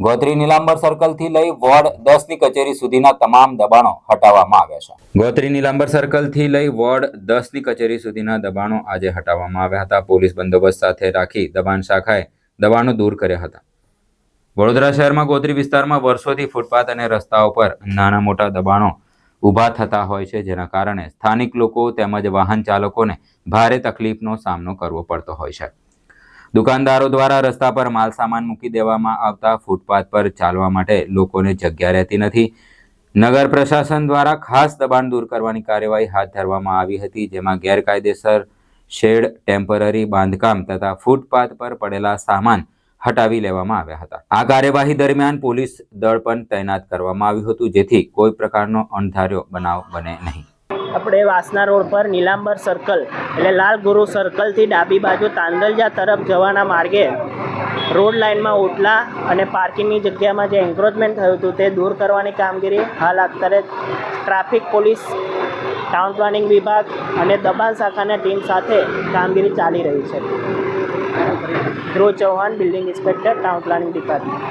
ગોત્રી નીલાંબર સર્કલથી લઈ વોર્ડ દસની કચેરી સુધીના તમામ દબાણો હટાવવામાં આવ્યા છે. ગોત્રી નીલાંબર સર્કલથી લઈ વોર્ડ દસની કચેરી સુધીના દબાણો આજે હટાવવામાં આવ્યા હતા. પોલીસ બંદોબસ્ત સાથે રાખી દબાણ શાખાએ દબાણો દૂર કર્યા હતા. વડોદરા શહેરમાં ગોત્રી વિસ્તારમાં વર્ષોથી ફૂટપાથ અને રસ્તાઓ પર નાના મોટા દબાણો ઊભા થતા હોય છે, જેના કારણે સ્થાનિક લોકો તેમજ વાહન ચાલકોને ભારે તકલીફનો સામનો કરવો પડતો હોય છે. દુકાનદારો દ્વારા રસ્તા પર માલ સામાન મૂકી દેવામાં આવતા ફૂટપાથ પર ચાલવા માટે લોકોને જગ્યા રહેતી નથી. નગર પ્રશાસન દ્વારા ખાસ દબાણ દૂર કરવાની કાર્યવાહી હાથ ધરવામાં આવી હતી, જેમાં ગેરકાયદેસર શેડ, ટેમ્પરરી, બાંધકામ તથા ફૂટપાથ પર પડેલા સામાન હટાવી લેવામાં આવ્યા હતા. આ કાર્યવાહી દરમિયાન પોલીસ દળ પણ તૈનાત કરવામાં આવ્યું હતું, જેથી કોઈ પ્રકારનો અણધાર્યો બનાવ બને નહીં. આપણે વાસના રોડ પર નીલાંબર સર્કલ એટલે લાલ ગુરુ સર્કલથી ડાબી બાજુ તાંદલજા તરફ જવાના માર્ગે રોડ લાઇનમાં ઓટલા અને પાર્કિંગની જગ્યામાં જે એન્ક્રોચમેન્ટ થયું હતું તે દૂર કરવાની કામગીરી હાલ અત્યારે ટ્રાફિક પોલીસ ટાઉન પ્લાનિંગ વિભાગ અને દબાણ શાખાના ટીમ સાથે કામગીરી ચાલી રહી છે. Dhruv Chauhan building inspector town planning department